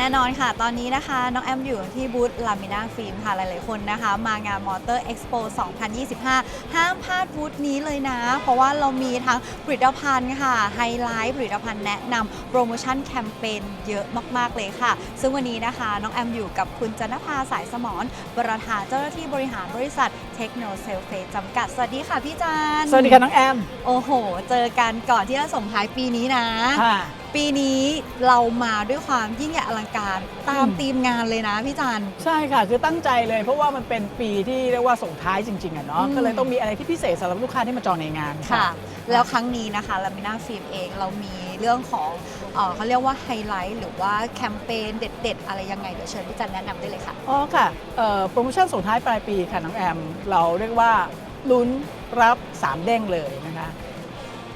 น่นอนค่ะ ตอนนี้นะคะ น้องแอมอยู่ที่บูธลามินาฟิล์มค่ะ หลายๆ คนนะคะ มางานมอเตอร์เอ็กซ์โป2025 ห้ามพลาดบูธนี้เลยนะ เพราะว่าเรามีทั้งผลิตภัณฑ์ค่ะ ไฮไลท์ผลิตภัณฑ์แนะนำโปรโมชั่นแคมเปญเยอะมาก ๆ เลยค่ะ ซึ่งวันนี้นะคะ น้องแอมอยู่กับคุณจันทภาสายสมรประธานเจ้าหน้าที่บริหารบริษัทเทคโนเซลเฟจำกัด สวัสดีค่ะพี่จันสวัสดีค่ะน้องแอม โอ้โห เจอกันก่อนที่จะส่งท้ายปีนี้นะค่ะปีนี้เรามาด้วยความยิ่งใหญ่อลังการตามอืมธีมงานเลยนะพี่จัน ใช่ค่ะ คือตั้งใจเลยเพราะว่ามันเป็นปีที่เรียกว่าส่งท้ายจริงๆอะเนาะอืม ก็เลยต้องมีอะไรที่พิเศษสำหรับลูกค้าที่มาจองในงานค่ะแล้วครั้งนี้นะคะลามิน่าฟิล์มเองเรามีเรื่องของเออเขาเรียกว่าไฮไลท์หรือว่าแคมเปญเด็ด ๆ อะไรยังไงเดี๋ยวเชิญพี่จันแนะนำได้เลยค่ะ อ๋อค่ะเอ่อโปรโมชั่นส่งท้ายปลายปีค่ะน้องแอม เราเรียกว่าลุ้นรับ 3 เด้งเลยนะคะ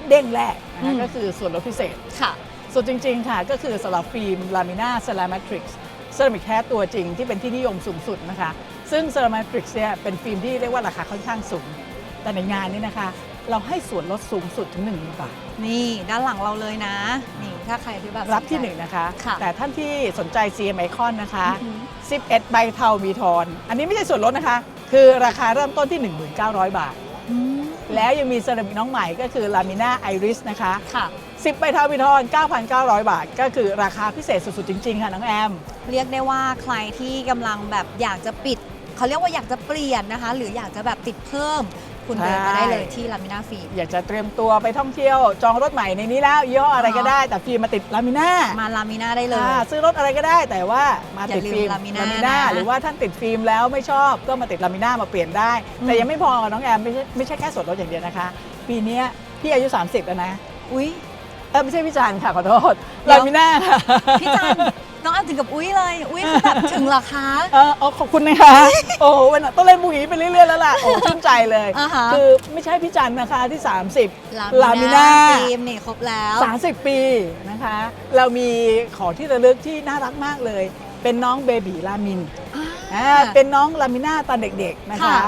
เด้งแรกนะอืคะม ก็คือส่วนลดพิเศษ ค่ะ ส่วนจริง ๆ ค่ะ ก็คือสำหรับฟิล์มลามิน่าเซรามิทริกซ์เซรามิกแท้ตัวจริงที่เป็นที่นิยมสูงสุดนะคะ ซึ่งเซรามิทริกซ์เนี่ยเป็นฟิล์มที่เรียกว่าราคาค่อนข้างสูง แต่ในงานนี้นะคะ เราให้ส่วนลดสูงสุดถึง1 0,000บาทนี่ด้านหลังเราเลยนะ นี่ถ้าใครที่แบบรับที่สใจ1นะคะ ค่ะ แต่ท่านที่สนใจ CM Icon นะคะ อือหือ11 ใบเทามีทอน อันนี้ไม่ใช่ส่วนลดนะคะ คือราคาเริ่มต้นที่ 1,900 บาทอืม แล้วยังมีเซรามิกน้องใหม่ก็คือลามิน่าไอริสนะคะค่ะ 10ใบเทามีทอน9,900 บาท ก็คือราคาพิเศษสุดๆ จริง ๆ ค่ะ น้องแอม เรียกได้ว่าใครที่กำลังแบบอยากจะปิด เขาเรียกว่าอยากจะเปลี่ยนนะคะ หรืออยากจะแบบติดเพิ่ม คุณเดินมาได้เลยที่ลามิน่าฟิล์มอยากจะเตรียมตัวไปท่องเที่ยว จองรถใหม่ในนี้แล้วยี่ห้ออะไรก็ได้แต่ฟิล์มมาติดลามิน่ามาลามิน่าได้เลยอ่าซื้อรถอะไรก็ได้ แต่ว่ามาติดฟิล์มอย่าลืม Lamina นะหรือว่าท่านติดฟิล์มแล้วไม่ชอบก็มาติดลามิน่ามาเปลี่ยนได้อืมแต่ยังไม่พอน้องแอมไม่ใช่ไม่ใช่แค่ส่วนลดอย่างเดียวนะคะ ปีเนี้ยพี่อายุ 30 แล้วนะ อุ้ยเออไม่ใช่พี่จันค่ะขอโทษเดี๋ยวลามิน่าค่ะพี่จัน น้องแอมถึงกับอุ้ยเลยอุ้ยคือแบบถึงเหรอคะ เออเอาขอบคุณนะคะ โอ้โหวันนั้นต้องเล่นบุหรีไปเรื่อยๆแล้วล่ะ โอ้ชื่นใจเลย อ่าฮะ คือไม่ใช่พี่จันนะคะที่ 30 ลามิน่า Lamina ฟิล์มนี่ครบแล้ว 30 ปีนะคะ เรามีของที่ระลึกที่น่ารักมากเลย เป็นน้องเบบีลามิน อ่าอ่าเป็นน้องลามิน่าตอนเด็กๆนะคะ ค่ะ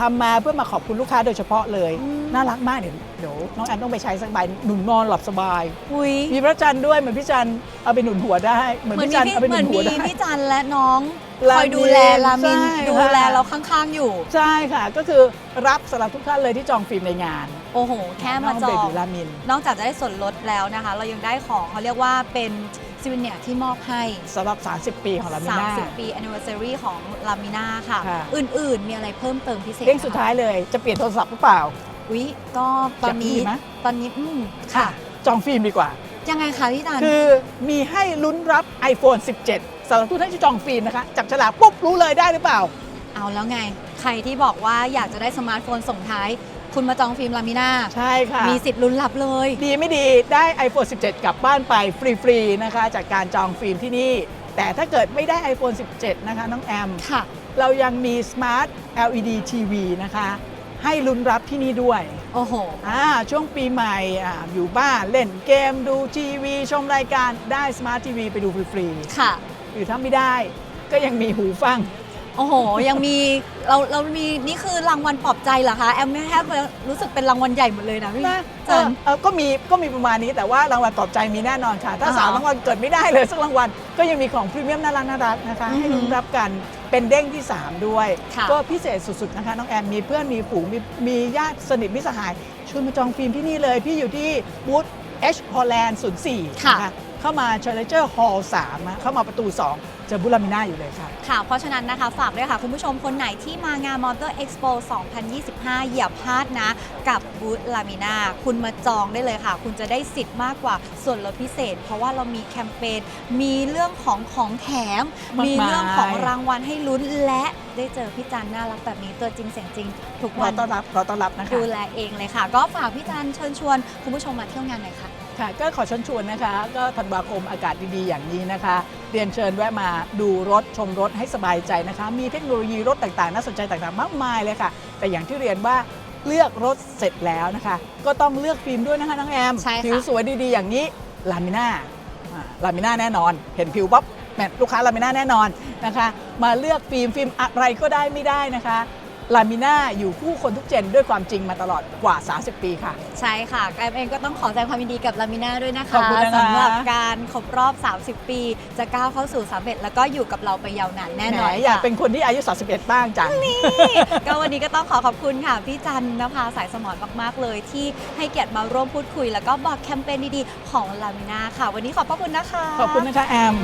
ทำมาเพื่อมาขอบคุณลูกค้าโดยเฉพาะเลยอืมน่ารักมากเดี๋ยวเดี๋ยวน้องแอมต้องไปใช้สักใบหนุนนอนหลับสบาย อุ้ยมีพระจันทร์ด้วยเหมือนพี่จันทร์เอาไปหนุนหัวได้ เหมือนเหมือนพี่มีจันทร์พี่เอาไปหเหมือนนุนหัวมีได้ พี่จันและน้องลา คอยดูแลลามินใช่ดูค่ะแลเราข้างๆอยู่ ใช่ค่ะ ก็คือรับสำหรับทุกท่านเลยที่จองฟิล์มในงานโอ้โห แค่มาจน้อเบงบีลามิน นอกจากจะได้ส่วนลดแล้วนะคะ เรายังได้ของเขาเรียกว่าเป็นซิวเนียที่มอบให้สำหรับ 30 ปีของลามิน่า 30 ปี anniversary ของลามิน่าค่ะ ค่ะ อื่นๆ มีอะไรเพิ่มเติมพิเศษเรื่องสุดท้ายเลยจะเปลี่ยนโทรศัพท์หรือเปล่า วิก็ตอนนี้จะมีไหม ตอนนี้อืมค่ะ จองฟิล์มดีกว่า ยังไงคะพี่จัน คือมีให้ลุ้นรับ iPhone 17 สำหรับทุกท่านที่จองฟิล์มนะคะจับฉลากปุ๊บรู้เลยได้หรือเปล่า เอาแล้วไง ใครที่บอกว่าอยากจะได้สมาร์ทโฟนส่งท้าย คุณมาจองฟิล์มลามิน่าใช่ค่ะ มีสิทธิ์ลุ้นรับเลย ดีไม่ดีได้ iPhone 17 กลับบ้านไปฟรีๆนะคะ จากการจองฟิล์มที่นี่ แต่ถ้าเกิดไม่ได้ iPhone 17 นะคะน้องแอม ค่ะ เรายังมี Smart LED TV นะคะ ให้ลุ้นรับที่นี่ด้วย โอ้โห อ่าช่วงปีใหม่อ่าอยู่บ้านเล่นเกมดูทีวี ชมรายการได้ Smart TV ไปดูฟรีค่ะ ๆ หรือถ้าไม่ได้ก็ยังมีหูฟัง โอ้โห ยังมีเราเรามีนี่คือรางวัลปลอบใจเหรอคะแอมไม่แทบรู้สึกเป็นรางวัลใหญ่หมดเลยนะพี่นะเอจัอนเออก็มีก็มีประมาณนี้แต่ว่ารางวัลปลอบใจมีแน่นอนค่ะ ถ้าอ่าฮะสามรางวัลเกิดไม่ได้เลยสักรางวัลก็ยังมีของพรีเมียมน่ารักน่ารักนะคะอือหือให้ลุ้นรับกันเป็นเด้งที่ 3 ด้วยค่ะก็พิเศษสุดๆนะคะน้องแอมมีเพื่อนมีฝูงมีมีญาติสนิทมิตรสหายชวนมาจองฟิล์มที่นี่เลย พี่อยู่ที่บูธ H Holland 04 ค่ะนะคะ เข้ามา Challenger Hall 3นะเข้ามาประตู 2 เจอบุลามิน่าอยู่เลยค่ะ ค่ะ เพราะฉะนั้นนะคะฝากด้วยค่ะ คุณผู้ชมคนไหนที่มางาน Motor Expo 2025 อย่าพลาดนะ กับบูธลามินาคุณมาจองได้เลยค่ะ คุณจะได้สิทธิ์มากกว่าส่วนลดพิเศษ เพราะว่าเรามีแคมเปญมีเรื่องของของแถม มากมาย มีเรื่องของรางวัลให้ลุ้นและได้เจอพี่จันน่ารักแบบนี้ตัวจริงเสียงจริงทุกรวัอนต้อนรับรอต้อนรับนะคะ ดูแลเองเลยค่ะ ก็ฝากพี่จันเชิญชวนคุณผู้ชมมาเที่ยวงานหน่อยค่ะ ค่ะก็ขอเชิญชวนนะคะ ก็ธันวาคมอากาศดีๆอย่างนี้นะคะ เรียนเชิญแวะมาดูรถชมรถให้สบายใจนะคะ มีเทคโนโลยีรถต่างๆ น่าสนใจต่างๆ มากมายเลยค่ะ แต่อย่างที่เรียนว่าเลือกรถเสร็จแล้วนะคะ ก็ต้องเลือกฟิล์มด้วยนะคะน้องแอมใช่ค่ะ ผิวสวยดีๆอย่างนี้ลามิน่าลามิน่าแน่นอน เห็นผิวปั๊บแหมลูกค้าลามิน่าแน่นอนนะคะ มาเลือกฟิล์มฟิล์มอะไรก็ได้ไม่ได้นะคะ ลามิน่าอยู่คู่คนทุกเจนด้วยความจริงมาตลอดกว่า 30 ปีค่ะ ใช่ค่ะแอมเองก็ต้องขอแสดงความยินดีกับลามิน่าด้วยนะคะขอบคุณนะคะ สำหรับการครบรอบ 30 ปี จะก้าวเข้าสู่สำเร็จแล้วก็อยู่กับเราไปยาวนานแน่แหมนอนอยากค่ะเป็นคนที่อายุ 31 บ้างจังก็วันนี้ก็ต้องขอขอบคุณค่ะ พี่จันนภาสายสมรมากๆเลย ที่ให้เกียรติมาร่วมพูดคุย แล้วก็บอกแคมเปญดีๆของลามิน่าค่ะ วันนี้ขอบพระคุณนะคะ ขอบคุณนะคะแอม